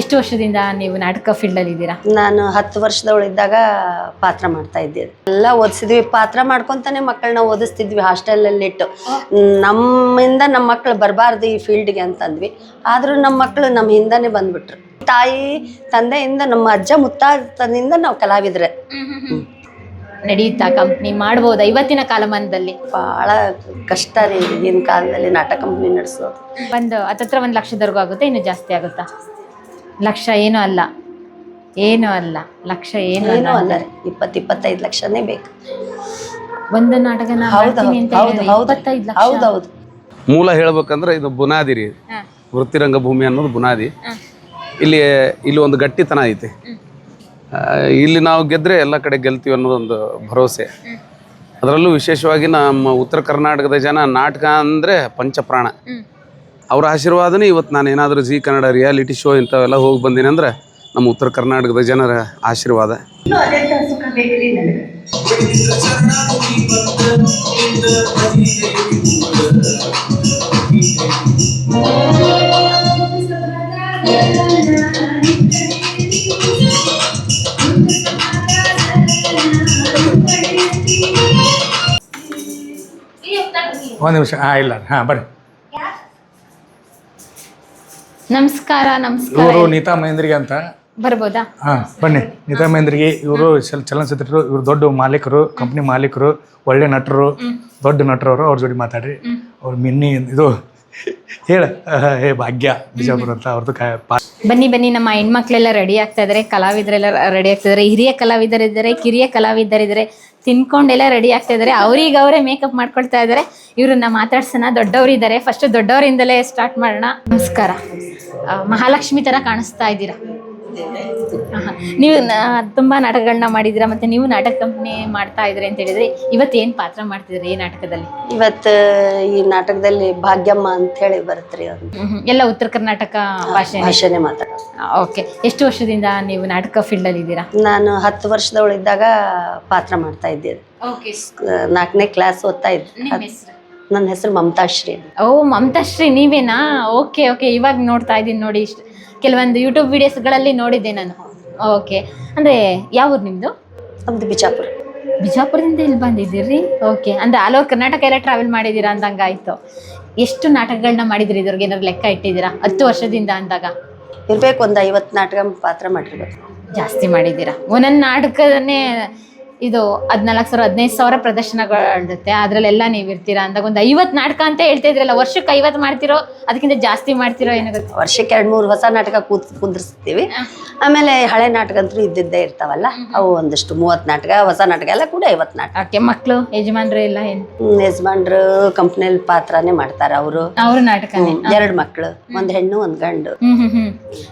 ಎಷ್ಟು ವರ್ಷದಿಂದ ನೀವು ನಾಟಕ ಫೀಲ್ಡ್ ಅಲ್ಲಿ ಇದ್ದೀರಾ? ನಾನು ಹತ್ತು ವರ್ಷದವಳಿದ್ದಾಗ ಪಾತ್ರ ಮಾಡ್ತಾ ಇದ್ದೆ. ಎಲ್ಲ ಓದಿಸಿದ್ವಿ. ಪಾತ್ರ ಮಾಡ್ಕೊಂತಾನೆ ಮಕ್ಕಳನ್ನ ಓದಿಸ್ತಿದ್ವಿ ಹಾಸ್ಟೆಲಲ್ಲಿ ಇಟ್ಟು. ನಮ್ಮಿಂದ ನಮ್ಮ ಮಕ್ಕಳು ಬರಬಾರ್ದು ಈ ಫೀಲ್ಡ್ಗೆ ಅಂತಂದ್ವಿ. ಆದ್ರೂ ನಮ್ಮ ಮಕ್ಕಳು ನಮ್ಮ ಹಿಂದಾನೆ ಬಂದ್ಬಿಟ್ರು. ತಾಯಿ ತಂದೆಯಿಂದ ನಮ್ಮ ಅಜ್ಜ ಮುತ್ತಾತನಿಂದ ನಾವು ಕಲಾವಿದ್ರೆ. ನಡೀತಾ ಕಂಪ್ನಿ ಮಾಡ್ಬೋದಾ ಇವತ್ತಿನ ಕಾಲಮಾನದಲ್ಲಿ? ಬಹಳ ಕಷ್ಟ ರೀ ಈಗಿನ ಕಾಲದಲ್ಲಿ ನಾಟಕ ಕಂಪ್ನಿ ನಡೆಸೋದು. ಒಂದು ಹತ್ತತ್ರ ಒಂದು ಲಕ್ಷದವರೆಗೂ ಆಗುತ್ತೆ? ಇನ್ನು ಜಾಸ್ತಿ ಆಗುತ್ತಾ? ಲಕ್ಷ ಏನು ಅಲ್ಲ. ಏನು ಅಲ್ಲ. ಲಕ್ಷ ಏನು ಏನೂ ಅಲ್ಲ. ಅಲ್ಲ ಇಪ್ಪತ್ತು ಇಪ್ಪತ್ತೈದು ಲಕ್ಷನೇ ಬೇಕು. ಒಂದು ನಾಟಕ ಹೌದು ಮಾಡ್ತೀನಿ ಅಂತ ಹೌದು ಹೇಳಿದ್ರೆ ಹೌದು. ಇಪ್ಪತ್ತೈದು ಲಕ್ಷ. ಹೌದೌದು ಮೂಲ ಹೇಳ್ಬೇಕಂದ್ರೆ ಇದು ಬುನಾದಿ ರೀ. ವೃತ್ತಿರಂಗ ಭೂಮಿ ಅನ್ನೋದು ಬುನಾದಿ. ಇಲ್ಲಿ ಇಲ್ಲಿ ಒಂದು ಗಟ್ಟಿತನ ಐತಿ. ಆ, ಇಲ್ಲಿ ನಾವು ಗೆದ್ರೆ ಎಲ್ಲ ಕಡೆ ಗೆಲ್ತೀವಿ ಅನ್ನೋದೊಂದು ಭರವಸೆ. ಅದರಲ್ಲೂ ವಿಶೇಷವಾಗಿ ನಮ್ಮ ಉತ್ತರ ಕರ್ನಾಟಕದ ಜನ ನಾಟಕ ಅಂದರೆ ಪಂಚಪ್ರಾಣ. ಹ್ಮ್. ಅವ್ರ ಆಶೀರ್ವಾದನೇ ಇವತ್ತು ನಾನು ಏನಾದರೂ ಜಿ ಕನ್ನಡ ರಿಯಾಲಿಟಿ ಶೋ ಇಂಥವೆಲ್ಲ ಹೋಗಿ ಬಂದೀನಿ ಅಂದರೆ ನಮ್ಮ ಉತ್ತರ ಕರ್ನಾಟಕದ ಜನರ ಆಶೀರ್ವಾದ. ಒಂದು ನಿಮಿಷ ಹಾಂ ಇಲ್ಲ ಹಾಂ ಬರ್ರಿ. ನಮಸ್ಕಾರ ನಮಸ್ಕಾರ. ಇವರು ನೀತಾ ಮಹೇಂದ್ರಿಗೆ ಅಂತ. ಬರ್ಬೋದಾ? ಹಾ ಬನ್ನಿ. ನೀತಾ ಮಹೇಂದ್ರಿಗೆ ಇವರು ಚಲ ಚಲನಚಿತ್ರರು ಇವರು ದೊಡ್ಡ ಮಾಲೀಕರು ಕಂಪ್ನಿ ಮಾಲೀಕರು ಒಳ್ಳೆ ನಟರು ದೊಡ್ಡ ನಟರವರು ಅವ್ರ ಜೋಡಿ ಮಾತಾಡ್ರಿ. ಅವ್ರ ಮಿನ್ನಿ ಇದು ಹೇಳ ಹೇ ಭಾಗ್ಯ ಬಿಜಾಪುರ ಅಂತ ಅವ್ರದ್ದು ಬನ್ನಿ ಬನ್ನಿ ನಮ್ಮ ಹೆಣ್ಮಕ್ಳೆಲ್ಲ ರೆಡಿ ಆಗ್ತಾ ಇದಾರೆ. ಕಲಾವಿದರೆಲ್ಲ ರೆಡಿ ಆಗ್ತಾ ಇದಾರೆ. ಹಿರಿಯ ಕಲಾವಿದರಿದ್ದಾರೆ ಕಿರಿಯ ಕಲಾವಿದರಿದ್ದಾರೆ. ತಿನ್ಕೊಂಡೆಲ್ಲ ರೆಡಿ ಆಗ್ತಾ ಇದಾರೆ. ಅವ್ರಿಗೆ ಅವರೇ ಮೇಕಪ್ ಮಾಡ್ಕೊಳ್ತಾ ಇದಾರೆ. ಇವ್ರನ್ನ ಮಾತಾಡ್ಸೋಣ. ದೊಡ್ಡವರಿದ್ದಾರೆ. ಫಸ್ಟ್ ದೊಡ್ಡವರಿಂದಲೇ ಸ್ಟಾರ್ಟ್ ಮಾಡೋಣ. ನಮಸ್ಕಾರ. ಮಹಾಲಕ್ಷ್ಮಿ ತರ ಕಾಣಿಸ್ತಾ ಇದ್ದೀರಾ? ನೀವು ತುಂಬಾ ನಾಟಕಗಳನ್ನ ಮಾಡಿದ್ದೀರಾ ಮತ್ತೆ ನೀವು ನಾಟಕ ಕಂಪ್ನಿ ಮಾಡ್ತಾ ಇದ್ರಿ ಅಂತ ಹೇಳಿದ್ರೆ ಇವತ್ತು ಏನ್ ಪಾತ್ರ ಮಾಡ್ತಿದ್ರಿ ಈ ನಾಟಕದಲ್ಲಿ? ಇವತ್ತು ಈ ನಾಟಕದಲ್ಲಿ ಭಾಗ್ಯಮ್ಮ ಅಂತ ಹೇಳಿ ಬರುತ್ತ್ರಿ ಹ್ಮ್. ಎಲ್ಲ ಉತ್ತರ ಕರ್ನಾಟಕ ಭಾಷೆ ಭಾಷೆನೇ. ಮಾತಾಡೋದು. ಓಕೆ. ಎಷ್ಟು ವರ್ಷದಿಂದ ನೀವು ನಾಟಕ ಫೀಲ್ಡ್ ಅಲ್ಲಿ ಇದ್ದೀರಾ? ನಾನು ಹತ್ತು ವರ್ಷದವಳಿದ್ದಾಗ ಪಾತ್ರ ಮಾಡ್ತಾ ಇದ್ದೆ. ಓಕೆ. ನಾಲ್ಕನೇ ಕ್ಲಾಸ್ ಓದ್ತಾ ಇದ್ದೆ. ನನ್ನ ಹೆಸರು ಮಮತಾಶ್ರೀ ಓ ಮಮತಾಶ್ರೀ ನೀವೇನಾ? Okay okay. ಇವಾಗ ನೋಡ್ತಾ ಇದ್ದೀನಿ ನೋಡಿ ಇಷ್ಟು. ಕೆಲವೊಂದು ಯೂಟ್ಯೂಬ್ ವಿಡಿಯೋಸ್ಗಳಲ್ಲಿ ನೋಡಿದ್ದೆ ನಾನು. ಓಕೆ ಅಂದರೆ ಯಾವ ಊರು ನಿಮ್ಮದು ನಮ್ದು ಬಿಜಾಪುರ. ಬಿಜಾಪುರದಿಂದ ಇಲ್ಲಿ ಬಂದಿದ್ದೀರಿ? ಓಕೆ ಅಂದ್ರೆ ಆಲ್ ಓವರ್ ಕರ್ನಾಟಕ ಎಲ್ಲ ಟ್ರಾವೆಲ್ ಮಾಡಿದ್ದೀರಾ ಅಂದಂಗೆ ಆಯಿತು ಎಷ್ಟು ನಾಟಕಗಳನ್ನ ಮಾಡಿದ್ರಿ ಇದ್ರಿಗೆ ಏನಾದ್ರು ಲೆಕ್ಕ ಇಟ್ಟಿದ್ದೀರಾ? ಹತ್ತು ವರ್ಷದಿಂದ ಅಂದಾಗ? ಇರ್ಬೇಕು ಒಂದು ಐವತ್ತು ನಾಟಕ ಪಾತ್ರ ಮಾಡಿರ್ಬೇಕು. ಜಾಸ್ತಿ ಮಾಡಿದ್ದೀರಾ? ಒಂದೊಂದು ನಾಟಕದನ್ನೇ ಇದು ಹದಿನಾಲ್ಕು ಸಾವಿರ ಹದಿನೈದು ಸಾವಿರ ಪ್ರದರ್ಶನಗಳಿರುತ್ತೆ. ಅದರಲ್ಲೆಲ್ಲ ನೀವು ಇರ್ತೀರಾ? ಅಂದಾಗ ಒಂದು ಐವತ್ತು ನಾಟಕ ಅಂತ ಹೇಳ್ತಾ ಇದ್ರಲ್ಲ ವರ್ಷಕ್ಕೆ ಐವತ್ತು ಮಾಡ್ತಿರೋ ಅದಕ್ಕಿಂತ ಜಾಸ್ತಿ ಮಾಡ್ತಿರೋ ಏನಾಗುತ್ತೆ ಗೊತ್ತಿಲ್ಲ ವರ್ಷಕ್ಕೆ ಎರಡು ಮೂರು ಹೊಸ ನಾಟಕ ಕೂತ್ ಕುಂದಿರ್ಸ್ತೀವಿ. ಆಮೇಲೆ ಹಳೆ ನಾಟಕ ಅಂತೂ ಇದ್ದಿದ್ದೇ ಇರ್ತಾವಲ್ಲ ಅವು ಒಂದಷ್ಟು ಮೂವತ್ತು ನಾಟಕ ಹೊಸ ನಾಟಕ ಎಲ್ಲ ಕೂಡ ಐವತ್ತು ನಾಟಕ. ಓಕೆ ಮಕ್ಕಳು ಯಜಮಾನ್ರು ಎಲ್ಲ ಏನು? ಯಜಮಾನ್ರು ಕಂಪ್ನಿಯಲ್ಲಿ ಪಾತ್ರನೇ ಮಾಡ್ತಾರೆ ಅವರು. ಅವರು ನಾಟಕನೇ ಎರಡು ಮಕ್ಕಳು ಒಂದು ಹೆಣ್ಣು ಒಂದು ಗಂಡು.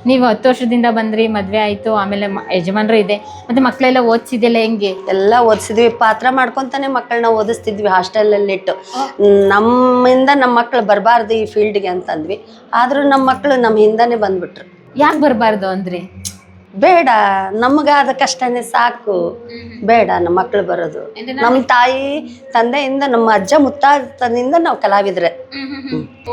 ನೀವು ಹತ್ತು ವರ್ಷದಿಂದ ಬಂದ್ರಿ ಮದುವೆ ಆಯ್ತು ಆಮೇಲೆ ಮ- ಯಜಮಾನ್ರು ಇದೆ. ಮತ್ತೆ ಮಕ್ಕಳೆಲ್ಲ ಓದಿಸಿದೆಲ್ಲ ಹೆಂಗೆ? ಎಲ್ಲ ಓದಿಸಿದ್ವಿ. ಪಾತ್ರ ಮಾಡ್ಕೊಂತಾನೆ ಮಕ್ಕಳನ್ನ ಓದಿಸ್ತಿದ್ವಿ ಹಾಸ್ಟೆಲಲ್ಲಿ ಇಟ್ಟು ನಮ್ಮಿಂದ ನಮ್ಮ ಮಕ್ಕಳು ಬರಬಾರ್ದು ಈ ಫೀಲ್ಡ್ಗೆ ಅಂತಂದ್ವಿ. ಆದ್ರೂ ನಮ್ಮ ಮಕ್ಕಳು ನಮ್ಮ ಹಿಂದಾನೆ ಬಂದ್ಬಿಟ್ರು. ಯಾಕೆ ಬರಬಾರ್ದು ಅಂದ್ರಿ? ಬೇಡ ನಮಗಾದ ಕಷ್ಟನೇ ಸಾಕು. ಬೇಡ ನಮ್ಮ ಮಕ್ಕಳು ಬರೋದು. ನಮ್ಮ ತಾಯಿ ತಂದೆಯಿಂದ ನಮ್ಮ ಅಜ್ಜ ಮುತ್ತಾತನಿಂದ ನಾವು ಕಲಾವಿದ್ರೆ.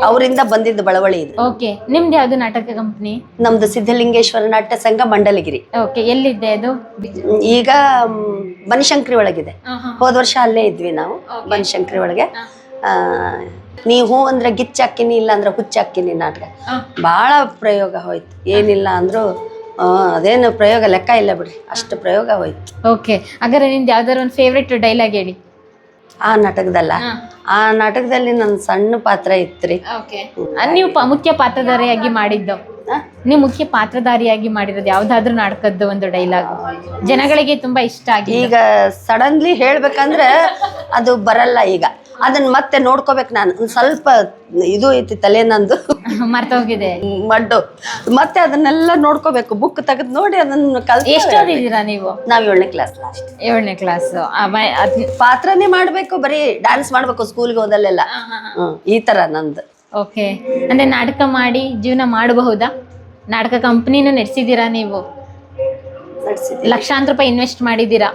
ಅವರಿಂದ ಬಂದಿದ್ದ ಬಳವಳಿ ಇದು. ಓಕೆ ನಿಮ್ದು ಯಾವ್ದು ನಾಟಕ ಕಂಪ್ನಿ ನಮ್ದು ಸಿದ್ಧಲಿಂಗೇಶ್ವರ ನಾಟ್ಯ ಸಂಘ ಮಂಡಲಗಿರಿ. ಓಕೆ ಎಲ್ಲಿದೆ ಅದು? ಈಗ ಬನಶಂಕರಿ ಒಳಗಿದೆ. ಹೋದ ವರ್ಷ ಅಲ್ಲೇ ಇದ್ವಿ ನಾವು ಬನಶಂಕರಿ ಒಳಗೆ. ನೀ ಹೂ ಅಂದ್ರೆ ಗಿಚ್ಚಾಕಿನಿ ಇಲ್ಲ ಅಂದ್ರೆ ಹುಚ್ಚಾಕಿನಿ ನಾಟಕ. ಬಹಳ ಪ್ರಯೋಗ ಹೋಯ್ತು. ಏನಿಲ್ಲ ಅಂದ್ರು ಅದೇನು ಪ್ರಯೋಗ ಲೆಕ್ಕ ಇಲ್ಲ ಬಿಡಿ. ಅಷ್ಟು ಪ್ರಯೋಗ ಹೋಯ್ತು. ಓಕೆ. ಹಾಗಾದ್ರೆ ನಿಮ್ದು ಯಾವ್ದಾದ್ರು ಒಂದು ಫೇವ್ರೆಟ್ ಡೈಲಾಗ್ ಹೇಳಿ. ಆ ನಾಟಕದಲ್ಲ? ಆ ನಾಟಕದಲ್ಲಿ ನನ್ನ ಸಣ್ಣ ಪಾತ್ರ ಇತ್ರಿ. ಓಕೆ. ನೀವು ಪ- ಮುಖ್ಯ ಪಾತ್ರಧಾರಿಯಾಗಿ ಮಾಡಿದ್ದು. ನೀವು ಮುಖ್ಯ ಪಾತ್ರಧಾರಿಯಾಗಿ ಮಾಡಿರೋದು ಯಾವ್ದಾದ್ರು ನಾಟಕದ್ದು ಒಂದು ಡೈಲಾಗ್ ಜನಗಳಿಗೆ ತುಂಬಾ ಇಷ್ಟ ಆಗಿ ಈಗ ಸಡನ್ಲಿ ಹೇಳ್ಬೇಕಂದ್ರೆ ಅದು ಬರಲ್ಲ ಈಗ. ಅದನ್ನ ಮತ್ತೆ ನೋಡ್ಕೋಬೇಕು ನಾನು. ಒಂದ್ ಸ್ವಲ್ಪ ಇದು ಐತಿ ತಲೆ ನಂದು. ಮರ್ತೋಗಿದೆ. ಮಡ್ಡು. ಮತ್ತೆ ಅದನ್ನೆಲ್ಲ ನೋಡ್ಕೋಬೇಕು. ಬುಕ್ ತೆಗೆದು ನೋಡಿ ಅದನ್ನ ಕಲ್ತು ಎಷ್ಟು ಓದಿದ್ದೀರಾ ನೀವು? ನಾವ್ ಏಳನೇ ಕ್ಲಾಸ್ ಲಾಸ್ಟ್ ಏಳನೇ ಕ್ಲಾಸ್ ಪಾತ್ರನೇ ಮಾಡ್ಬೇಕು ಬರೀ ಡ್ಯಾನ್ಸ್ ಮಾಡ್ಬೇಕು ಸ್ಕೂಲ್ಗೆ ಹೋದಲ್ಲೆಲ್ಲ. ಹ್ಮ್ ಈ ತರ ನಂದು. ಓಕೆ. ಅಂದ್ರೆ ನಾಟಕ ಮಾಡಿ ಜೀವನ ಮಾಡಬಹುದಾ? ನಾಟಕ ಕಂಪ್ನಿನೂ ನಡೆಸಿದೀರಾ ನೀವು? ಲಕ್ಷಾಂತರ ರೂಪಾಯಿ ಇನ್ವೆಸ್ಟ್ ಮಾಡಿದ್ದೀರಾ?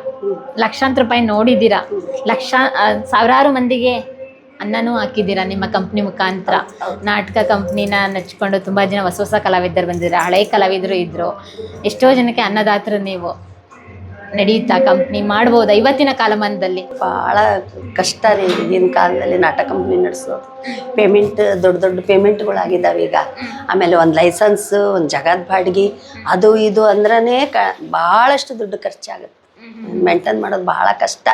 ಲಕ್ಷಾಂತರ ರೂಪಾಯಿ ನೋಡಿದ್ದೀರಾ? ಲಕ್ಷ ಆ, ಸಾವಿರಾರು ಮಂದಿಗೆ ಅನ್ನನೂ ಹಾಕಿದ್ದೀರಾ ನಿಮ್ಮ ಕಂಪ್ನಿ ಮುಖಾಂತರ? ನಾಟಕ ಕಂಪ್ನಿನ ನೆಚ್ಕೊಂಡು ತುಂಬ ಜನ ಹೊಸ ಹೊಸ ಕಲಾವಿದರು ಬಂದಿದ್ದಾರೆ. ಹಳೆ ಕಲಾವಿದರು ಇದ್ದರು ಎಷ್ಟೋ ಜನಕ್ಕೆ ಅನ್ನದಾತರು ನೀವು. ನಡೀತಾ ಕಂಪ್ನಿ ಮಾಡ್ಬೋದಾ ಇವತ್ತಿನ ಕಾಲಮಾನದಲ್ಲಿ? ಭಾಳ ಕಷ್ಟ ರೀ ಈಗಿನ ಕಾಲದಲ್ಲಿ ನಾಟಕ ಕಂಪ್ನಿ ನಡೆಸೋದು. ಪೇಮೆಂಟ್ ದೊಡ್ಡ ದೊಡ್ಡ ಪೇಮೆಂಟ್ಗಳಾಗಿದ್ದಾವೆ ಈಗ. ಆಮೇಲೆ ಒಂದು ಲೈಸೆನ್ಸ್ ಒಂದು ಜಗದ ಬಾಡಿಗೆ ಅದು ಇದು ಅಂದ್ರೇ ಕ ಭಾಳಷ್ಟು ದುಡ್ಡು ಖರ್ಚಾಗುತ್ತೆ. ಮೇಂಟೈನ್ ಮಾಡೋದು ಬಹಳ ಕಷ್ಟ.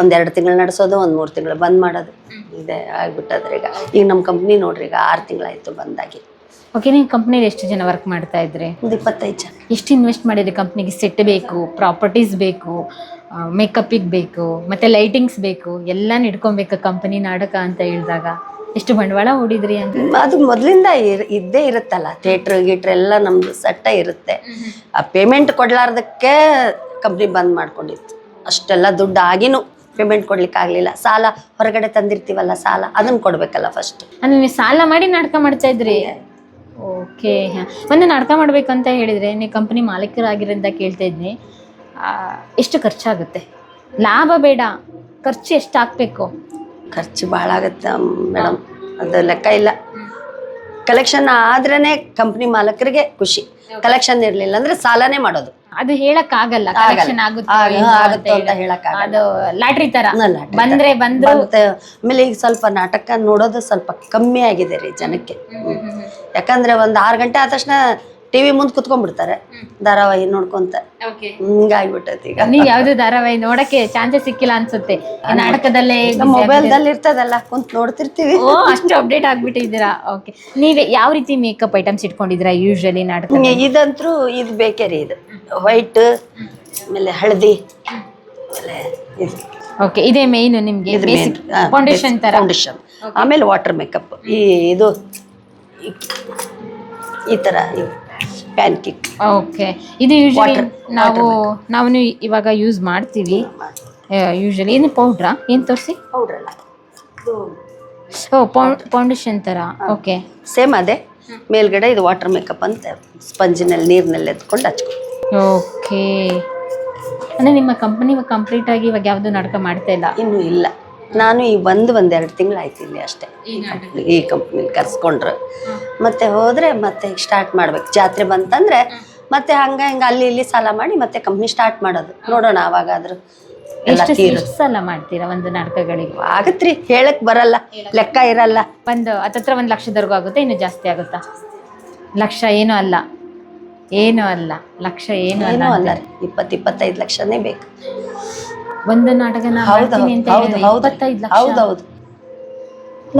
ಒಂದೆರಡು ತಿಂಗಳು ನಡೆಸೋದು ಒಂದು ಮೂರು ತಿಂಗಳು ಬಂದ್ ಮಾಡೋದು. ಇದೆ ಆಗ್ಬಿಟ್ಟದ್ರೆ ಈಗ. ಈಗ ನಮ್ಮ ಕಂಪ್ನಿ ನೋಡ್ರಿ ಈಗ ಆರು ತಿಂಗಳಾಯ್ತು ಬಂದಾಗಿ. ಓಕೆ ನೀವು ಕಂಪ್ನಿಲಿ ಎಷ್ಟು ಜನ ವರ್ಕ್ ಮಾಡ್ತಾ ಇದ್ರೆ? ಒಂದು ಇಪ್ಪತ್ತೈದು ಜನ. ಎಷ್ಟು ಇನ್ವೆಸ್ಟ್ ಮಾಡಿದ್ರಿ ಕಂಪ್ನಿಗೆ ಸೆಟ್ ಬೇಕು ಪ್ರಾಪರ್ಟೀಸ್ ಬೇಕು ಮೇಕಪ್ಪಿಗೆ ಬೇಕು ಮತ್ತೆ ಲೈಟಿಂಗ್ಸ್ ಬೇಕು ಎಲ್ಲ ಇಟ್ಕೊಬೇಕು ಕಂಪನಿ ನಾಟಕ ಅಂತ ಹೇಳಿದಾಗ. ಎಷ್ಟು ಬಂಡವಾಳ ಹೂಡಿದ್ರಿ ಅಂತ? ಅದು ಮೊದಲಿಂದ ಇರ್ ಇದ್ದೇ ಇರುತ್ತಲ್ಲ. ಥಿಯೇಟ್ರ್ ಗೀಟ್ರ್ ಎಲ್ಲ ನಮ್ದು ಸಟ್ಟ ಇರುತ್ತೆ. ಆ ಪೇಮೆಂಟ್ ಕೊಡ್ಲಾರ್ದಕ್ಕೆ ಕಂಪ್ನಿ ಬಂದ್ ಮಾಡ್ಕೊಂಡಿತ್ತು. ಅಷ್ಟೆಲ್ಲ ದುಡ್ಡು ಆಗಿನೂ ಪೇಮೆಂಟ್ ಕೊಡ್ಲಿಕ್ಕೆ ಆಗಲಿಲ್ಲ. ಸಾಲ ಹೊರಗಡೆ ತಂದಿರ್ತೀವಲ್ಲ ಸಾಲ ಅದನ್ನ ಕೊಡ್ಬೇಕಲ್ಲ ಫಸ್ಟ್ ಅಂದ್ರೆ ನೀವು ಸಾಲ ಮಾಡಿ ನಾಟಕ ಮಾಡ್ತಾ ಇದ್ರಿ? ಓಕೆ ಒಂದು ನಾಟಕ ಮಾಡ್ಬೇಕಂತ ಹೇಳಿದ್ರೆ ನೀವು ಕಂಪನಿ ಮಾಲೀಕರಾಗಿರೋದ್ರಿಂದ ಕೇಳ್ತಾ ಇದ್ನಿ. ಎಷ್ಟು ಖರ್ಚಾಗುತ್ತೆ? ಲಾಭ ಬೇಡ ಖರ್ಚು ಎಷ್ಟು ಹಾಕ್ಬೇಕು? ಖರ್ಚು ಭಾಳ ಆಗುತ್ತೆ ಮೇಡಮ್ ಅದು ಲೆಕ್ಕ ಇಲ್ಲ. ಕಲೆಕ್ಷನ್ ಆದ್ರೇ ಕಂಪ್ನಿ ಮಾಲಕರಿಗೆ ಖುಷಿ. ಕಲೆಕ್ಷನ್ ಇರಲಿಲ್ಲ ಅಂದರೆ ಸಾಲನೇ ಮಾಡೋದು. ಅದು ಹೇಳಕ್ ಆಗಲ್ಲ. ಕಲೆಕ್ಷನ್ ಆಗುತ್ತೆ ಆಗ- ಅಂತ ಅದು ಲಾಟ್ರಿ ತರ. ಬಂದ್ರೆ ಬಂದ್ರು ಆಮೇಲೆ ಈಗ ಸ್ವಲ್ಪ ನಾಟಕ ನೋಡೋದು ಸ್ವಲ್ಪ ಕಮ್ಮಿ ಆಗಿದೆ ರೀ ಜನಕ್ಕೆ. ಯಾಕಂದ್ರೆ ಒಂದ್ ಆರು ಗಂಟೆ ಆದ ತಕ್ಷಣ ಟಿವಿ ಮುಂದೆ ಕುತ್ಕೊಂಡ್ಬಿಡ್ತಾರೆ. ಧಾರಾವಾಹಿ ನೋಡ್ಕೊಂತ. ಹಿಂಗಾಗ್ಬಿಟ್ಟೈತಿ ಈಗ. ನೀವ್ ಯಾವ್ದು ಧಾರಾವಾಹಿ ನೋಡಕ್ಕೆ ಚಾನ್ಸಸ್ ಸಿಕ್ಕಿಲ್ಲ ಅನ್ಸುತ್ತೆ. ನಾಟಕದಲ್ಲೇ ಮೊಬೈಲ್ ದಲ್ಲಿ ಇರ್ತದಲ್ಲ ಕುಂತ್ ನೋಡ್ತಿರ್ತೀವಿ. ಓ ಅಷ್ಟು ಅಪ್ಡೇಟ್ ಆಗ್ಬಿಟ್ಟಿದ್ದೀರಾ? ಓಕೆ ನೀವೇ ಯಾವ ರೀತಿ ಮೇಕಪ್ ಐಟಮ್ಸ್ ಇಟ್ಕೊಂಡಿದ್ದೀರಾ ಯೂಶಲಿ ನಾಟಕ ಇದಂತೂ ಇದು ಬೇಕೇ ರೀ ಇದು. ವೈಟ್ ಆಮೇಲೆ ಹಳದಿ ಆಮೇಲೆ ಇದು. ಓಕೆ ಇದೇ ಮೇನ್ ನಿಮ್ಗೆ ಫೌಂಡೇಶನ್ ತರ? ಫೌಂಡೇಶನ್ ಆಮೇಲೆ ವಾಟರ್ ಮೇಕಪ್ ಈ ಇದು ಈ- ತರ ಥರ ಪ್ಯಾನ್ ಕೇಕ್ ಓಕೆ ಇದು ಯೂಶಲಿ Water- ನಾವು ನಾವು ಇವಾಗ ಯೂಸ್ ಮಾಡ್ತೀವಿ. ಯೂಶಲಿ ಏನು ಪೌಡ್ರಾ ಏನು ತೋರಿಸಿ? ಪೌಡ್ರ್ ಅಲ್ಲ. ಓ ಫೌಂಡೇಶನ್ ಥರ ಓಕೆ ಸೇಮ್ ಅದೇ. ಮೇಲ್ಗಡೆ ಇದು ವಾಟರ್ ಮೇಕಪ್ ಅಂತ ಸ್ಪಂಜಿನಲ್ಲಿ ನೀರಿನಲ್ಲಿ ಎತ್ಕೊಂಡು ಹಚ್ಕೊ ಓಕೆ ಅಂದರೆ ನಿಮ್ಮ ಕಂಪನಿ ಕಂಪ್ಲೀಟ್ ಆಗಿ ಇವಾಗ ಯಾವ್ದು ನಾಟಕ ಮಾಡ್ತಾ ಇಲ್ಲ? ಇನ್ನೂ ಇಲ್ಲ. ನಾನು ಈ ಬಂದು ಒಂದೆರಡು ತಿಂಗಳಾಯ್ತು ಇಲ್ಲಿ ಅಷ್ಟೇ. ಈ ಕಂಪ್ನಿಲಿ ಕರ್ಸ್ಕೊಂಡ್ರು. ಮತ್ತೆ ಹೋದರೆ ಮತ್ತೆ ಸ್ಟಾರ್ಟ್ ಮಾಡ್ಬೇಕು. ಜಾತ್ರೆ ಬಂತಂದ್ರೆ ಮತ್ತೆ ಹಂಗ ಹಿಂಗ ಅಲ್ಲಿ ಇಲ್ಲಿ ಸಾಲ ಮಾಡಿ ಮತ್ತೆ ಕಂಪ್ನಿ ಸ್ಟಾರ್ಟ್ ಮಾಡೋದು. ನೋಡೋಣ ಅವಾಗಾದ್ರೂ ಎಷ್ಟು ಎಷ್ಟು ಸಲ ಮಾಡ್ತೀರಾ ಒಂದು ನಾಟಕಗಳಿಗೆ? ಆಗತ್ರಿ. ಹೇಳಕ್ ಬರಲ್ಲ. ಲೆಕ್ಕ ಇರಲ್ಲ. ಒಂದು ಹತ್ತತ್ರ ಒಂದು ಲಕ್ಷದವರೆಗೂ ಆಗುತ್ತೆ? ಇನ್ನು ಜಾಸ್ತಿ ಆಗುತ್ತಾ? ಲಕ್ಷ ಏನೂ ಅಲ್ಲ. ಏನೂ ಅಲ್ಲ. ಲಕ್ಷ ಏನು ಅಲ್ಲ ಅಲ್ಲ ರೀ. ಇಪ್ಪತ್ತು ಇಪ್ಪತ್ತೈದು ಲಕ್ಷನೇ ಬೇಕು. ಒಂದು ನಾಟಕ ಹೌದೌದು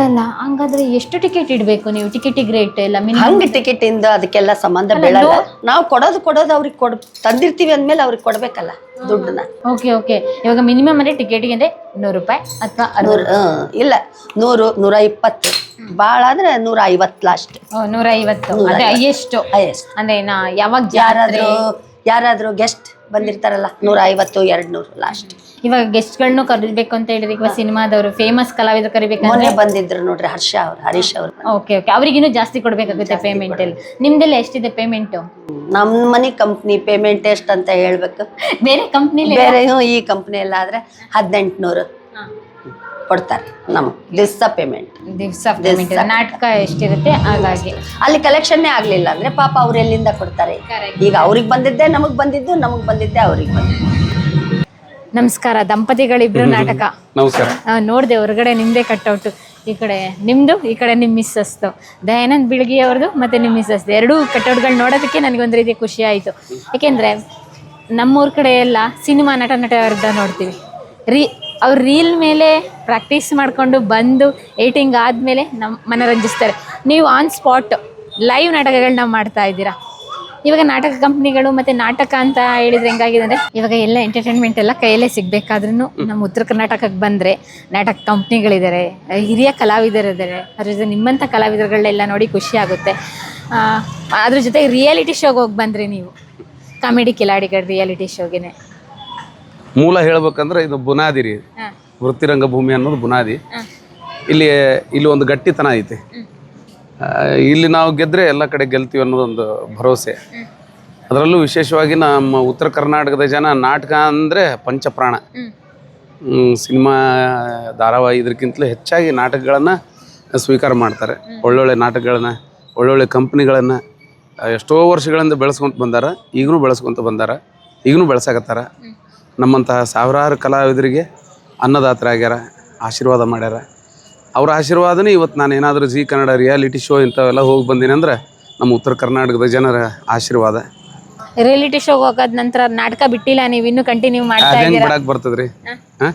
ಅಲ್ಲ ಹಂಗಾದ್ರೆ ಎಷ್ಟು ಟಿಕೆಟ್ ಇಡಬೇಕು ನೀವು? ಟಿಕೆಟಿಗೆ ರೇಟ್ ಎಲ್ಲ ಹಂಗ ಟಿಕೆಟ್ ಇಂದ ಅದಕ್ಕೆಲ್ಲ ಸಂಬಂಧ ಬೀಳಲ್ಲ. ನಾವು ಕೊಡೋದು ಕೊಡೋದು ಅವ್ರಿಗೆ ಕೊಡ್ ತಂದಿರ್ತೀವಿ ಅಂದ್ಮೇಲೆ ಅವ್ರಿಗೆ ಕೊಡ್ಬೇಕಲ್ಲ ದುಡ್ಡನ್ನ. ಓಕೆ ಓಕೆ ಇವಾಗ ಮಿನಿಮಮ್ ಅಂದ್ರೆ ಟಿಕೆಟಿಗೆ ಅಂದ್ರೆ ನೂರು ರೂಪಾಯಿ ಅಥವಾ ನೂರು ಇಲ್ಲ ನೂರು ನೂರ ಇಪ್ಪತ್ತು. ಭಾಳ ಅಂದ್ರೆ ನೂರ ಐವತ್ತು ಲಾಸ್ಟ್ ನೂರ ಐವತ್ತು. ಅದೇ ಹೈಯೆಸ್ಟ್ ಹೈಯೆಸ್ಟ್ ಅಂದ್ರೆ ನಾ ಯಾವಾಗ ಯಾರಾದ್ರೂ ಯಾರಾದ್ರೂ ಗೆಸ್ಟ್ ಬಂದಿರ್ತಾರಲ್ಲ ನೂರ ಐವತ್ತು ಎರಡು ನೂರು ಲಾಸ್ಟ್ ಇವಾಗ ಗೆಸ್ಟ್ಗಳನ್ನೂ ಕರಿಬೇಕು ಅಂತ ಹೇಳಿದ್ರೆ ಇವಾಗ ಸಿನಿಮಾದವರು ಫೇಮಸ್ ಕಲಾವಿದರು ಕರಿಬೇಕು ಮೊನ್ನೆ ಬಂದಿದ್ರು ನೋಡ್ರಿ ಹರ್ಷ ಅವ್ರು ಹರೀಶ್ ಅವ್ರು. ಓಕೆ ಓಕೆ ಅವ್ರಿಗಿನ್ನೂ ಜಾಸ್ತಿ ಕೊಡ್ಬೇಕಾಗುತ್ತೆ ಪೇಮೆಂಟ್ ಎಲ್ಲ ನಿಮ್ದೆಲ್ಲ ಎಷ್ಟಿದೆ ಪೇಮೆಂಟ್ ನಮ್ಮ ಮನೆ ಕಂಪ್ನಿ ಪೇಮೆಂಟ್ ಎಷ್ಟು ಅಂತ ಹೇಳ್ಬೇಕು. ಬೇರೆ ಕಂಪ್ನಿ ಬೇರೆ ಈ ಕಂಪ್ನಿ ಎಲ್ಲ ಆದ್ರೆ ಹದಿನೆಂಟುನೂರು ಕೊಡ್ತಾರೆ ನಮ್ಮ ದಿವಸ ಪೇಮೆಂಟ್ ದಿವಸ ಪೇಮೆಂಟ್ ನಾಟಕ ಎಷ್ಟಿರುತ್ತೆ ಹಾಗಾಗಿ. ಅಲ್ಲಿ ಕಲೆಕ್ಷನ್ನೇ ಆಗಲಿಲ್ಲ ಅಂದ್ರೆ ಪಾಪ ಅವ್ರು ಎಲ್ಲಿಂದ ಕೊಡ್ತಾರೆ? ಈಗ ಅವ್ರಿಗೆ ಬಂದಿದ್ದೆ ನಮಗ್ ಬಂದಿದ್ದು ನಮಗ್ ಬಂದಿದ್ದೆ ಅವ್ರಿಗೆ ಬಂದಿದ್ದು. ನಮಸ್ಕಾರ ದಂಪತಿಗಳಿಬ್ರು ನಾಟಕ. ನಮಸ್ಕಾರ. ನೋಡಿದೆ ಹೊರಗಡೆ ನಿಮ್ದೇ ಕಟ್ಔಟ್ ಈ ಕಡೆ ನಿಮ್ದು ಈ ಕಡೆ ನಿಮ್ಮ ಮಿಸ್ಸಸ್ದು ದಯಾನಂದ್ ಬಿಳ್ಗಿ ಅವ್ರದ್ದು ಮತ್ತೆ ನಿಮ್ಮ ಮಿಸ್ಸಸ್ದು ಎರಡೂ ಕಟ್ಔಟ್ಗಳು ನೋಡೋದಕ್ಕೆ ನನಗೊಂದು ರೀತಿ ಖುಷಿ ಆಯಿತು. ಯಾಕೆಂದ್ರೆ ನಮ್ಮೂರ್ ಕಡೆ ಎಲ್ಲ ಸಿನಿಮಾ ನಟ ನಟವರ್ದ ನೋಡ್ತೀವಿ. ರೀ ಅವ್ರ ರೀಲ್ ಮೇಲೆ ಪ್ರಾಕ್ಟೀಸ್ ಮಾಡಿಕೊಂಡು ಬಂದು ಏಟಿಂಗ್ ಆದಮೇಲೆ ನಮ್ಮ ಮನರಂಜಿಸ್ತಾರೆ. ನೀವು ಆನ್ ಸ್ಪಾಟ್ ಲೈವ್ ನಾಟಕಗಳನ್ನ ಮಾಡ್ತಾ ಇದ್ದೀರಾ? ಇವಾಗ ನಾಟಕ ಕಂಪ್ನಿಗಳು ಮತ್ತೆ ನಾಟಕ ಅಂತ ಹೇಳಿದ್ರೆ ಹೆಂಗಾಗಿದೆ ಅಂದ್ರೆ ಇವಾಗ ಎಲ್ಲ ಎಂಟರ್ಟೈನ್ಮೆಂಟ್ ಎಲ್ಲ ಕೈಯಲ್ಲೇ ಸಿಗ್ಬೇಕಾದ್ರೂ ನಮ್ಮ ಉತ್ತರ ಕರ್ನಾಟಕಕ್ಕೆ ಬಂದ್ರೆ ನಾಟಕ ಕಂಪ್ನಿಗಳಿದ್ದಾರೆ ಹಿರಿಯ ಕಲಾವಿದರಿದ್ದಾರೆ ಅದ್ರ ಜೊತೆ ನಿಮ್ಮಂಥ ಕಲಾವಿದರುಗಳನ್ನೆಲ್ಲ ನೋಡಿ ಖುಷಿ ಆಗುತ್ತೆ. ಆ, ಅದ್ರ ಜೊತೆ ರಿಯಾಲಿಟಿ ಶೋಗೆ ಹೋಗಿ ಬಂದ್ರಿ ನೀವು ಕಾಮಿಡಿ ಕಿಲಾಡಿಗಳು ರಿಯಾಲಿಟಿ ಶೋಗೆನೆ ಮೂಲ ಹೇಳ್ಬೇಕಂದ್ರೆ ಇದು ಬುನಾದಿ ರೀ. ವೃತ್ತಿರಂಗ ಭೂಮಿ ಅನ್ನೋದು ಬುನಾದಿ. ಇಲ್ಲಿ ಇಲ್ಲಿ ಒಂದು ಗಟ್ಟಿತನ ಐತಿ. ಇಲ್ಲಿ ನಾವು ಗೆದ್ರೆ ಎಲ್ಲ ಕಡೆ ಗೆಲ್ತೀವಿ ಅನ್ನೋದೊಂದು ಭರವಸೆ. ಅದರಲ್ಲೂ ವಿಶೇಷವಾಗಿ ನಮ್ಮ ಉತ್ತರ ಕರ್ನಾಟಕದ ಜನ ನಾಟಕ ಅಂದರೆ ಪಂಚಪ್ರಾಣ. ಸಿನಿಮಾ ಧಾರಾವಾಹಿ ಇದಕ್ಕಿಂತಲೂ ಹೆಚ್ಚಾಗಿ ನಾಟಕಗಳನ್ನು ಸ್ವೀಕಾರ ಮಾಡ್ತಾರೆ. ಒಳ್ಳೊಳ್ಳೆ ನಾಟಕಗಳನ್ನು, ಒಳ್ಳೊಳ್ಳೆ ಕಂಪ್ನಿಗಳನ್ನು, ಎಷ್ಟೋ ವರ್ಷಗಳಿಂದ ಬೆಳೆಸ್ಕೊಂತ ಬಂದಾರ ಈಗಲೂ ಬೆಳೆಸ್ಕೊಂತ ಬಂದಾರ ಈಗಲೂ ಬೆಳೆಸಾಕತ್ತಾರ. ನಮ್ಮಂತಹ ಸಾವಿರಾರು ಕಲಾವಿದರಿಗೆ ಅನ್ನದಾತರಾಗ್ಯಾರ, ಆಶೀರ್ವಾದ ಮಾಡ್ಯಾರ. ಅವ್ರ ಆಶೀರ್ವಾದನೇ ಇವತ್ತು ನಾನು ಏನಾದರೂ ಜಿ ಕನ್ನಡ ರಿಯಾಲಿಟಿ ಶೋ ಇಂಥವೆಲ್ಲ ಹೋಗಿ ಬಂದೀನಿ ಅಂದ್ರೆ ನಮ್ಮ ಉತ್ತರ ಕರ್ನಾಟಕದ ಜನರ ಆಶೀರ್ವಾದ. ರಿಯಾಲಿಟಿ ಶೋಗೆ ಹೋಗೋದ ನಂತರ ನಾಟಕ ಬಿಟ್ಟಿಲ್ಲ ನೀವು ಇನ್ನೂ ಕಂಟಿನ್ಯೂ ಮಾಡ್ತಾ ಇದ್ದೀರಾ? ಬರ್ತದ್ರಿ? ಹಾ?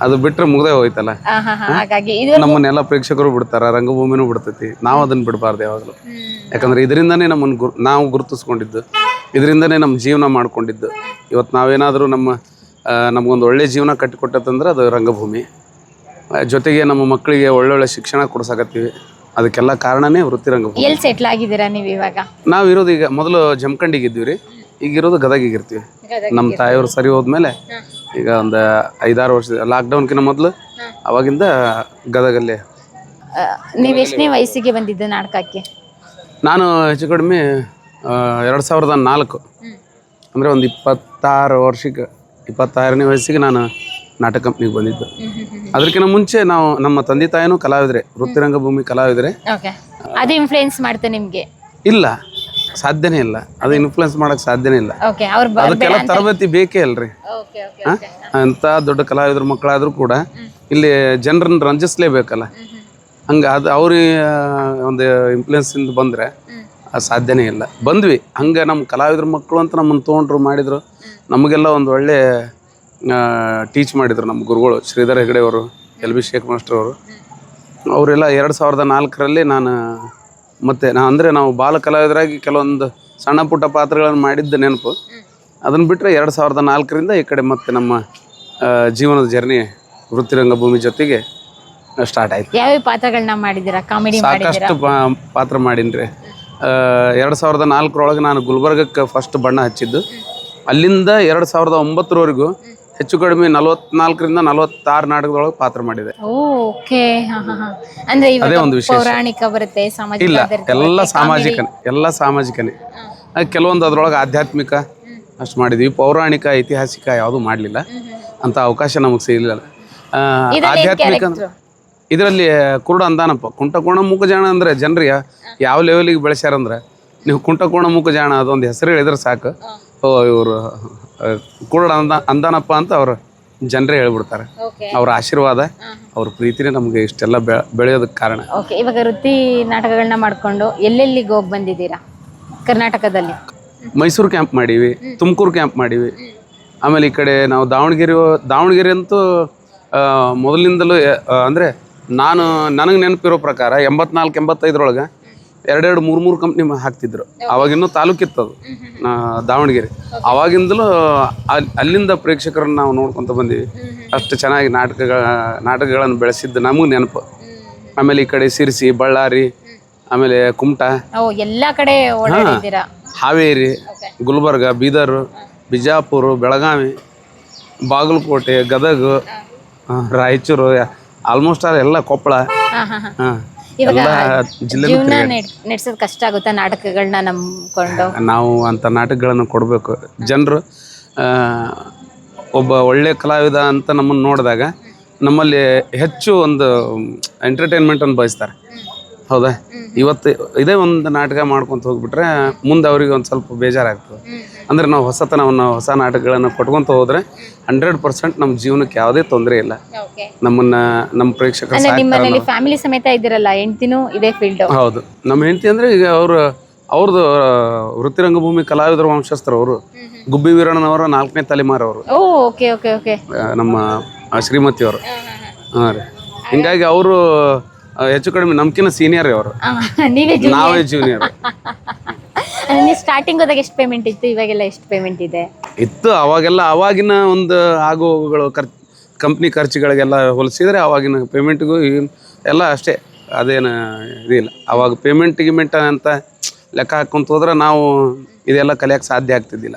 ಅದು ಬಿಟ್ಟರೆ ಮುಗ್ದೇ ಹೋಯ್ತಲ್ಲ? ಆ, ಹಾ, ಹಾ, ಹಾಗಾಗಿ ಇದು ನಮ್ಮನ್ನೆಲ್ಲ ಪ್ರೇಕ್ಷಕರು ಬಿಡ್ತಾರ ರಂಗಭೂಮಿನೂ ಬಿಡ್ತೈತಿ. ನಾವು ಅದನ್ನ ಬಿಡಬಾರ್ದು ಯಾವಾಗಲೂ. ಯಾಕಂದ್ರೆ ಇದರಿಂದನೇ ನಮ್ಮನ್ನು ಗುರ್ ನಾವು ಗುರುತಿಸ್ಕೊಂಡಿದ್ದು. ಇದರಿಂದನೇ ನಮ್ಮ ಜೀವನ ಮಾಡ್ಕೊಂಡಿದ್ದು. ಇವತ್ತು ನಾವೇನಾದರೂ ನಮ್ಮ ಆ, ನಮಗೊಂದು ಒಳ್ಳೆ ಜೀವನ ಕಟ್ಟಿಕೊಟ್ಟತಂದ್ರೆ ಅದು ರಂಗಭೂಮಿ. ಜೊತೆಗೆ ನಮ್ಮ ಮಕ್ಕಳಿಗೆ ಒಳ್ಳೊಳ್ಳೆ ಶಿಕ್ಷಣ ಕೊಡ್ಸಾಕತ್ತೀವಿ. ಅದಕ್ಕೆಲ್ಲ ಕಾರಣನೇ ವೃತ್ತಿ ರಂಗಭೂಮಿ ಎಲ್ಲಿ ಸೆಟ್ಲ್ ಆಗಿದ್ದೀರಾ ನೀವು ಇವಾಗ? ನಾವು ಇರೋದು ಈಗ ಮೊದಲು ಜಮಖಂಡಿಗೆ ಇದ್ದೀವಿ ರೀ ಈಗ ಇರೋದು ಗದಗಿಗೆ ಇರ್ತೀವಿ. ನಮ್ಮ ತಾಯಿಯವರು ಸರಿ ಹೋದ್ಮೇಲೆ ಈಗ ಒಂದು ಐದಾರು ವರ್ಷ ಲಾಕ್ಡೌನ್ಕಿಂತ ಮೊದಲು ಅವಾಗಿಂದ ಗದಗಲ್ಲೇ. ನೀವು ಎಷ್ಟನೇ ವಯಸ್ಸಿಗೆ ಬಂದಿದ್ದು ನಾಟಕಕ್ಕೆ? ನಾನು ಹೆಚ್ಚು ಕಡಿಮೆ ಎರಡು ಸಾವಿರದ ನಾಲ್ಕು. ಅಂದರೆ ಒಂದು ಇಪ್ಪತ್ತಾರು ವರ್ಷಕ್ಕೆ ಇಪ್ಪತ್ತಾರನೇ ವಯಸ್ಸಿಗೆ ನಾನು ನಾಟಕ ಕಂಪ್ನಿಗೆ ಬಂದಿದ್ದು. ಅದಕ್ಕಿಂತ ಮುಂಚೆ ನಾವು ನಮ್ಮ ತಂದೆ ತಾಯಿನೂ ಕಲಾವಿದ್ರೆ ವೃತ್ತಿ ರಂಗಭೂಮಿ ಕಲಾವಿದ್ರೆ. ಅದು ಇನ್ಫ್ಲೂಯೆನ್ಸ್ ಮಾಡ್ತೆ ನಿಮಗೆ? ಇಲ್ಲ ಸಾಧ್ಯನೇ ಇಲ್ಲ. ಅದು ಇನ್ಫ್ಲುಯೆನ್ಸ್ ಮಾಡಕ್ಕೆ ಸಾಧ್ಯನೇ ಇಲ್ಲ. ಓಕೆ ಅವ್ರು ಅದಕ್ಕೆಲ್ಲ ತರಬೇತಿ ಬೇಕೇ ಅಲ್ರಿ. ಓಕೆ ಓಕೆ ಆ? ಅಂತ ದೊಡ್ಡ ಕಲಾವಿದ್ರ ಮಕ್ಕಳಾದ್ರೂ ಕೂಡ ಇಲ್ಲಿ ಜನರನ್ನ ರಂಜಿಸ್ಲೇಬೇಕಲ್ಲ. ಹಂಗೆ ಅದು ಅವ್ರ ಒಂದು ಇಂದ ಬಂದ್ರೆ ಸಾಧ್ಯನೇ ಇಲ್ಲ. ಬಂದ್ವಿ. ಹಂಗೆ ನಮ್ಮ ಕಲಾವಿದ್ರ ಮಕ್ಕಳು ಅಂತ ನಮ್ಮನ್ನು ತೊಗೊಂಡ್ರು ಮಾಡಿದ್ರು. ನಮಗೆಲ್ಲ ಒಂದು ಒಳ್ಳೆ ಟೀಚ್ ಮಾಡಿದ್ರು ನಮ್ಮ ಗುರುಗಳು. ಶ್ರೀಧರ್ ಹೆಗಡೆ ಅವರು ಎಲ್ ಬಿ ಶೇಖ್ ಮಾಸ್ಟರ್ ಅವರು. ಅವರೆಲ್ಲ ಎರಡು ಸಾವಿರದ ನಾಲ್ಕರಲ್ಲಿ ನಾನು ಮತ್ತೆ ನಾ ಅಂದರೆ ನಾವು ಬಾಲ ಕಲಾವಿದರಾಗಿ ಕೆಲವೊಂದು ಸಣ್ಣ ಪುಟ್ಟ ಪಾತ್ರಗಳನ್ನು ಮಾಡಿದ್ದ ನೆನಪು. ಅದನ್ನು ಬಿಟ್ಟರೆ ಎರಡು ಸಾವಿರದ ನಾಲ್ಕರಿಂದ ಈ ಕಡೆ ಮತ್ತೆ ನಮ್ಮ ಜೀವನದ ಜರ್ನಿ ವೃತ್ತಿರಂಗಭೂಮಿ ಜೊತೆಗೆ ಸ್ಟಾರ್ಟ್ ಆಯ್ತು. ಯಾವ ಪಾತ್ರಗಳನ್ನ ಮಾಡಿದ್ದೀರಾ? ಕಾಮಿಡಿ ಸಾಕಷ್ಟು ಪಾತ್ರ ಮಾಡೀನಿ ಎರಡು ಸಾವಿರದ ನಾಲ್ಕರೊಳಗೆ ನಾನು ಗುಲ್ಬರ್ಗಕ್ಕೆ ಫಸ್ಟ್ ಬಣ್ಣ ಹಚ್ಚಿದ್ದು. ಅಲ್ಲಿಂದ ಎರಡು ಸಾವಿರದ ಒಂಬತ್ತರವರೆಗೂ ಹೆಚ್ಚು ಕಡಿಮೆ ನಲವತ್ನಾಲ್ಕರಿಂದ ನಲವತ್ತಾರು ನಾಟಕದೊಳಗೆ ಪಾತ್ರ ಮಾಡಿದೆ. ಓಕೆ. ಅಂದ್ರೆ ಅದೇ ಒಂದು ವಿಶೇಷ. ಪೌರಾಣಿಕ ಬರುತ್ತೆ ಸಾಮಾಜಿಕ ಇಲ್ಲ ಎಲ್ಲ ಸಾಮಾಜಿಕನೇ ಎಲ್ಲ ಸಾಮಾಜಿಕನೇ. ಕೆಲವೊಂದು ಅದ್ರೊಳಗೆ ಆಧ್ಯಾತ್ಮಿಕ ಅಷ್ಟು ಮಾಡಿದ್ವಿ. ಪೌರಾಣಿಕ ಐತಿಹಾಸಿಕ ಯಾವುದೂ ಮಾಡಲಿಲ್ಲ. ಅಂತ ಅವಕಾಶ ನಮಗೆ ಸಿಗಲಿಲ್ಲ. ಆ, ಇದ್ರಲ್ಲಿ ಏನ್ ಆಧ್ಯಾತ್ಮಿಕ character? ಇದರಲ್ಲಿ ಕುರುಡ ಅಂದಾನಪ್ಪ. ಕುಂಟಕೋಣ ಮೂಕಜಾಣ ಅಂದ್ರೆ ಜನರಿಗೆ ಯಾವ ಲೆವೆಲಿಗೆ ಬೆಳೆಸ್ಯಾರಂದ್ರೆ ನೀವು ಕುಂಟಕೋಣ ಮೂಕಜಾಣ ಅದೊಂದು ಹೆಸರು ಹೇಳಿದ್ರೆ ಸಾಕು. ಓ ಇವರು ಕುರುಡ ಅಂದ ಅಂದಾನಪ್ಪ ಅಂತ ಅವರು ಜನರೇ ಹೇಳ್ಬಿಡ್ತಾರೆ. ಅವ್ರ ಆಶೀರ್ವಾದ ಅವ್ರ ಪ್ರೀತಿನೇ ನಮ್ಗೆ ಇಷ್ಟೆಲ್ಲ ಬೆಳೆಯೋದಕ್ಕೆ ಕಾರಣ. ಓಕೆ ಇವಾಗ ವೃತ್ತಿ ನಾಟಕಗಳನ್ನ ಮಾಡ್ಕೊಂಡು ಎಲ್ಲೆಲ್ಲಿಗೆ ಹೋಗಿ ಬಂದಿದ್ದೀರಾ? ಕರ್ನಾಟಕದಲ್ಲಿ. ಮೈಸೂರು ಕ್ಯಾಂಪ್ ಮಾಡೀವಿ ತುಮಕೂರು ಕ್ಯಾಂಪ್ ಮಾಡೀವಿ. ಆಮೇಲೆ ಈ ಕಡೆ ನಾವು ದಾವಣಗೆರೆ ದಾವಣಗೆರೆ ಅಂತೂ ಮೊದಲಿಂದಲೂ ಅಂದ್ರೆ ನಾನು ನನಗೆ ನೆನಪಿರೋ ಪ್ರಕಾರ ಎಂಬತ್ನಾಲ್ಕು ಎಂಬತ್ತೈದರೊಳಗೆ ಎರಡೆರಡು ಮೂರು ಮೂರು ಕಂಪ್ನಿ ಹಾಕ್ತಿದ್ರು. ಅವಾಗಿನ್ನೂ ತಾಲೂಕಿತ್ತು ಅದು. ದಾವಣಗೆರೆ. ಅವಾಗಿಂದಲೂ ಅಲ್- ಅಲ್ಲಿಂದ ಪ್ರೇಕ್ಷಕರನ್ನ ನಾವು ನೋಡ್ಕೊಂತ ಬಂದೀವಿ. ಅಷ್ಟು ಚೆನ್ನಾಗಿ ನಾಟಕಗಳ ನಾಟಕಗಳನ್ನು ಬೆಳೆಸಿದ್ದು ನಮಗೆ ನೆನಪು. ಆಮೇಲೆ ಈ ಕಡೆ ಸಿರಿಸಿ ಬಳ್ಳಾರಿ ಆಮೇಲೆ ಕುಮಟ. ಎಲ್ಲಾ ಕಡೆ ಹಾವೇರಿ ಗುಲ್ಬರ್ಗ ಬೀದರ್ ಬಿಜಾಪುರ ಬೆಳಗಾವಿ ಬಾಗಲಕೋಟೆ ಗದಗ ರಾಯಚೂರು ಆಲ್ಮೋಸ್ಟ್ ಆಲ್ ಎಲ್ಲ ಕೊಪ್ಪಳ. ಹಾ, ಇವಾಗ ಎಲ್ಲ ಜಿಲ್ಲೆ ಜೀವನ ನಡೆಸೋದು ಕಷ್ಟ ಆಗುತ್ತೆ? ನಾಟಕಗಳನ್ನ ನಂಬ್ಕೊಂಡು? ನಾವು ಅಂಥ ನಾಟಕಗಳನ್ನು ಕೊಡಬೇಕು. ಜನರು ಒಬ್ಬ ಒಳ್ಳೆ ಕಲಾವಿದ ಅಂತ ನಮ್ಮನ್ನು ನೋಡಿದಾಗ ನಮ್ಮಲ್ಲಿ ಹೆಚ್ಚು ಒಂದು ಎಂಟರ್ಟೈನ್ಮೆಂಟನ್ನು ಬಯಸ್ತಾರೆ. ಹೌದಾ? ಇವತ್ತು ಇದೇ ಒಂದು ನಾಟಕ ಮಾಡ್ಕೊಂತ ಹೋಗ್ಬಿಟ್ರೆ ಮುಂದೆ ಅವ್ರಿಗೆ ಒಂದು ಸ್ವಲ್ಪ ಬೇಜಾರಾಗ್ತದೆ. ಅಂದ್ರೆ ನಾವು ಹೊಸತನವನ್ನ ಹೊಸ ನಾಟಕಗಳನ್ನು ಕೊಟ್ಕೊಂತ ಹೋದ್ರೆ ಹಂಡ್ರೆಡ್ ಪರ್ಸೆಂಟ್ ನಮ್ಮ ಜೀವನಕ್ಕೆ ಯಾವುದೇ ತೊಂದರೆ ಇಲ್ಲ. ನಮ್ಮನ್ನ ನಮ್ಮ ಪ್ರೇಕ್ಷಕರು ಫ್ಯಾಮಿಲಿ ಸಮೇತ ಇದ್ದೀರಲ್ಲ ಹೆಂಡ್ತಿನೂ ಇದೇ ಫೀಲ್ಡ್ ಹೌದು. ನಮ್ಮ ಹೆಂಡತಿ ಅಂದ್ರೆ ಈಗ ಅವರು ಅವ್ರದ್ದು ವೃತ್ತಿ ರಂಗಭೂಮಿ ಕಲಾವಿದರ ವಂಶಸ್ಥರು ಅವರು. ಗುಬ್ಬಿ ವೀರಣ್ಣನವರ ನಾಲ್ಕನೇ ತಲೆಮಾರವರು ಓ ಓಕೆ ಓಕೆ ಓಕೆ. ನಮ್ಮ ಶ್ರೀಮತಿ ಶ್ರೀಮತಿಯವರು. ಹಾಂ ರೀ. ಹಿಂಗಾಗಿ ಅವರು ಹೆಚ್ಚು ಕಡಿಮೆ ನಮ್ಕಿನ್ನ ಸೀನಿಯರ್ ಅವರು. ನೀವೇ ನಾವೇ ಜೂನಿಯರ್ ನೀವು ಸ್ಟಾರ್ಟಿಂಗ್ ಹೋದಾಗ ಎಷ್ಟು ಪೇಮೆಂಟ್ ಇತ್ತು? ಇವಾಗೆಲ್ಲ ಎಷ್ಟು ಪೇಮೆಂಟ್ ಇದೆ? ಇತ್ತು ಅವಾಗೆಲ್ಲ ಅವಾಗಿನ ಒಂದು ಆಗು ಹೋಗುಗಳು ಖರ್ ಕಂಪ್ನಿ ಖರ್ಚುಗಳಿಗೆಲ್ಲ ಹೋಲಿಸಿದ್ರೆ ಅವಾಗಿನ ಪೇಮೆಂಟ್ಗೂ ಎಲ್ಲ ಅಷ್ಟೇ ಅದೇನು ಇದಿಲ್ಲ. ಅವಾಗ ಪೇಮೆಂಟ್ ಗಿಮೆಂಟ್ ಅಂತ ಲೆಕ್ಕ ಹಾಕೊಂತ ಹೋದ್ರೆ ನಾವು ಇದೆಲ್ಲ ಕಲಿಯೋಕೆ ಸಾಧ್ಯ ಆಗ್ತಿದ್ದಿಲ್ಲ.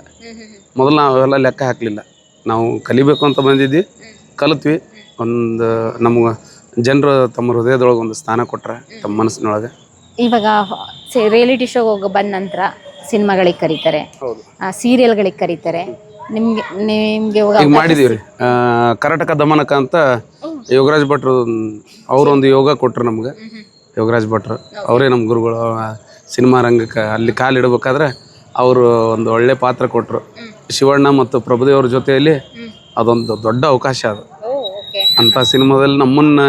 ಮೊದಲು ನಾವೆಲ್ಲ ಲೆಕ್ಕ ಹಾಕಲಿಲ್ಲ. ನಾವು ಕಲಿಬೇಕು ಅಂತ ಬಂದಿದ್ವಿ ಕಲಿತ್ವಿ. ಒಂದು ನಮ್ಗೆ ಜನರು ತಮ್ಮ ಹೃದಯದೊಳಗೆ ಒಂದು ಸ್ಥಾನ ಕೊಟ್ರೆ ತಮ್ಮ ಮನಸ್ಸಿನೊಳಗೆ. ಇವಾಗ ರಿಯಾಲಿಟಿ ಶೋ ಹೋಗಿ ಬಂದ ನಂತರ ಸಿನಿಮಾಗಳಿಗೆ ಕರೀತಾರೆ. ಸೀರಿಯಲ್ಗಳಿಗೆ ಕರೀತಾರೆ. ನಿಮ್ಗೆ ನಿಮ್ಗೆ ಇವಾಗ ಈಗ ಮಾಡಿದೀವಿ ರೀ ಕರ್ನಾಟಕ ದಮನಕ ಅಂತ ಯೋಗರಾಜ್ ಭಟ್ರು ಅವರೊಂದು ಯೋಗ ಕೊಟ್ರು ನಮ್ಗೆ. ಯೋಗರಾಜ್ ಭಟ್ರು. ಅವರೇ ನಮ್ಮ ಗುರುಗಳು. ಸಿನಿಮಾ ರಂಗಕ್ಕೆ ಅಲ್ಲಿ ಕಾಲಿಡಬೇಕಾದ್ರೆ ಅವರು ಒಂದು ಒಳ್ಳೆ ಪಾತ್ರ ಕೊಟ್ಟರು ಶಿವಣ್ಣ ಮತ್ತು ಪ್ರಭುದೇವ್ರ ಜೊತೆಯಲ್ಲಿ ಅದೊಂದು ದೊಡ್ಡ ಅವಕಾಶ ಅದು. ಅಂಥ ಸಿನಿಮಾದಲ್ಲಿ ನಮ್ಮನ್ನ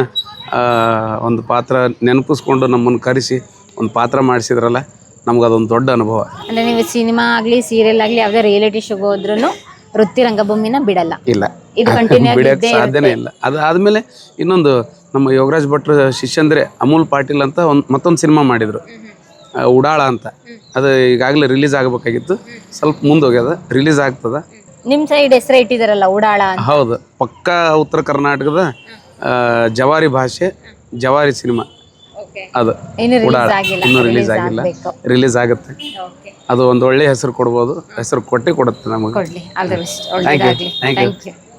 ಒಂದು ಪಾತ್ರ ನೆನಪಿಸ್ಕೊಂಡು ನಮ್ಮನ್ನು ಕರೆಸಿ ಒಂದು ಪಾತ್ರ ಮಾಡಿಸಿದ್ರಲ್ಲ ನಮ್ಗೆ ಅದೊಂದು ದೊಡ್ಡ ಅನುಭವ. ಅಂದರೆ ನೀವು ಸಿನಿಮಾ ಆಗಲಿ ಸೀರಿಯಲ್ ಆಗಲಿ ಯಾವುದೇ ರಿಯಾಲಿಟಿ ಶೋಗೆ ಹೋದ್ರೂ ವೃತ್ತಿ ರಂಗಭೂಮಿನ ಬಿಡಲ್ಲ. ಇಲ್ಲ. ಇದು ಕಂಟಿನ್ಯೂ ಬಿಡಕ್ಕೆ ಸಾಧ್ಯನೇ ಇಲ್ಲ. ಅದು ಆದಮೇಲೆ ಇನ್ನೊಂದು ನಮ್ಮ ಯೋಗರಾಜ್ ಭಟ್ರ ಶಿಷ್ಯಂದ್ರೆ ಅಮೂಲ್ ಪಾಟೀಲ್ ಅಂತ ಒಂದು ಮತ್ತೊಂದು ಸಿನಿಮಾ ಮಾಡಿದರು. ಉಡಾಳ ಅಂತ. ಅದು ಈಗಾಗಲೇ ರಿಲೀಸ್ ಆಗಬೇಕಾಗಿತ್ತು. ಸ್ವಲ್ಪ ಮುಂದೋಗ್ಯದ ರಿಲೀಸ್ ಆಗ್ತದ. ನಿಮ್ ಸೈಡ್ ಹೆಸರು ಇಟ್ಟಿದಾರಲ್ಲ ಉಡಾಳ ಅಂತ. ಹೌದು. ಪಕ್ಕಾ ಉತ್ತರ ಕರ್ನಾಟಕದ ಆ, ಜವಾರಿ ಭಾಷೆ ಜವಾರಿ ಸಿನಿಮಾ. ಅದು. ಇನ್ನು ರಿಲೀಸ್ ಆಗಿಲ್ಲ. ಇನ್ನೂ ರಿಲೀಸ್ ಆಗಿಲ್ಲ. ಆಗ್ಬೇಕು. ರಿಲೀಸ್ ಆಗುತ್ತೆ. ಅದು ಒಂದು ಒಳ್ಳೆ ಹೆಸರು ಕೊಡ್ಬೋದು. ಹೆಸರು ಕೊಟ್ಟೆ ಕೊಡುತ್ತೆ ನಮಗೆ. ಕೊಡ್ಲಿ. ಆಲ್ ದ ಬೆಸ್ಟ್ ಒಳ್ಳೇದಾಗ್ಲಿ. Thank you